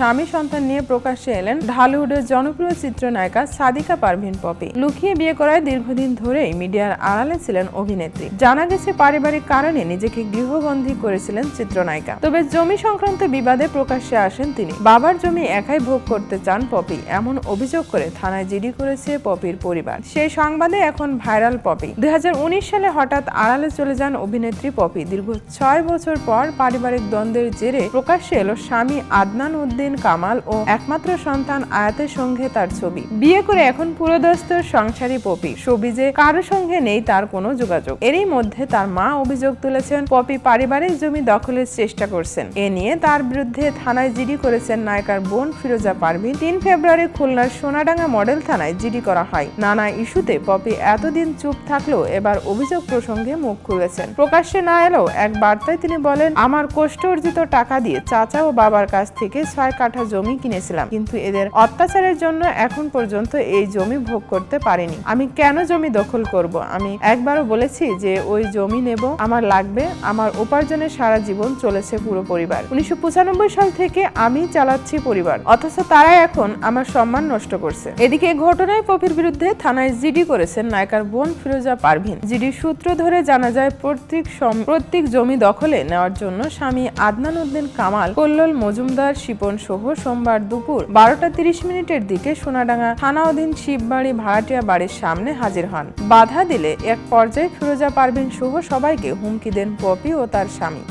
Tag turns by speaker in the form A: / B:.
A: স্বামী সন্তান নিয়ে প্রকাশ্যে এলেন ঢালিউডের জনপ্রিয় চিত্রনায়িকা সাদিকা পারভিন পপি। লুকিয়ে বিয়ে করায় দীর্ঘদিন ধরেই মিডিয়ার আড়ালে ছিলেন অভিনেত্রী। জানা গেছে পারিবারিক কারণে নিজেকে গৃহবন্দী করেছিলেন চিত্রনায়িকা। তবে জমি সংক্রান্ত বিবাদে প্রকাশ্যে আসেন তিনি। বাবার জমি একাই ভোগ করতে চান পপি, এমন অভিযোগ করে থানায় জিডি করেছে পপির পরিবার। সেই সংবাদে এখন ভাইরাল পপি। দুই হাজার উনিশ সালে হঠাৎ আড়ালে চলে যান অভিনেত্রী পপি। দীর্ঘ ছয় বছর পর পারিবারিক দ্বন্দ্বের জেরে প্রকাশ্যে এলো স্বামী আদনান উদ্দিন কামাল ও একমাত্র সন্তান আয়াতের সঙ্গে তার ছবি। বিয়ে করে এখন পুরোদস্তর সংসারী পপি। সবিজে কারও সঙ্গে নেই তার কোনো যোগাযোগ। এরই মধ্যে তার মা অভিযোগ তুলেছেন, পপি পারিবারিক জমি দখলের চেষ্টা করছেন। এ নিয়ে তার বিরুদ্ধে থানায় জিডি করেছেন নায়িকার বোন ফিরোজা পারভিন। তিন ফেব্রুয়ারি খুলনার সোনাডাঙ্গা মডেল থানায় জিডি করা হয়। নানা ইস্যুতে পপি এতদিন চুপ থাকলেও এবার অভিযোগ প্রসঙ্গে মুখ খুলেছেন। প্রকাশ্যে না এলেও এক বার্তায় তিনি বলেন, আমার কষ্ট অর্জিত টাকা দিয়ে চাচা ও বাবার কাছ থেকে ছয় কাঠা জমি কিনেছিলাম। কিন্তু এদের অত্যাচারের জন্য এখন পর্যন্ত এই জমি ভোগ করতে পারিনি। আমি কেন জমি দখল করব? আমি একবারও বলেছি যে ওই জমি নেব, আমার লাগবে, আমার উপার্জনের সারা জীবন চলেছে পুরো পরিবার। উনিশশো পঁচানব্বই সাল থেকে আমি চালাচ্ছি পরিবার। অথচ তারা এখন আমার সম্মান নষ্ট করছে। এদিকে ঘটনায় পপির বিরুদ্ধে থানায় জিডি করেছেন নায়িকার বোন ফিরোজা পারভিন। জিডি সূত্র ধরে জানা যায়, প্রত্যেক প্রত্যেক জমি দখলে নেওয়ার জন্য স্বামী আদনান উদ্দিন কামাল, কল্লোল মজুমদার, শিপন সহ সোমবার দুপুর বারোটা তিরিশ মিনিটের দিকে সোনাডাঙ্গা থানা অধীন শিববাড়ি ভাড়াটিয়া বাড়ির সামনে হাজির হন। বাধা দিলে এক পর্যায়ে ফিরোজা পারভিন সহ সবাইকে হুমকি দেন পপি ও তার স্বামী।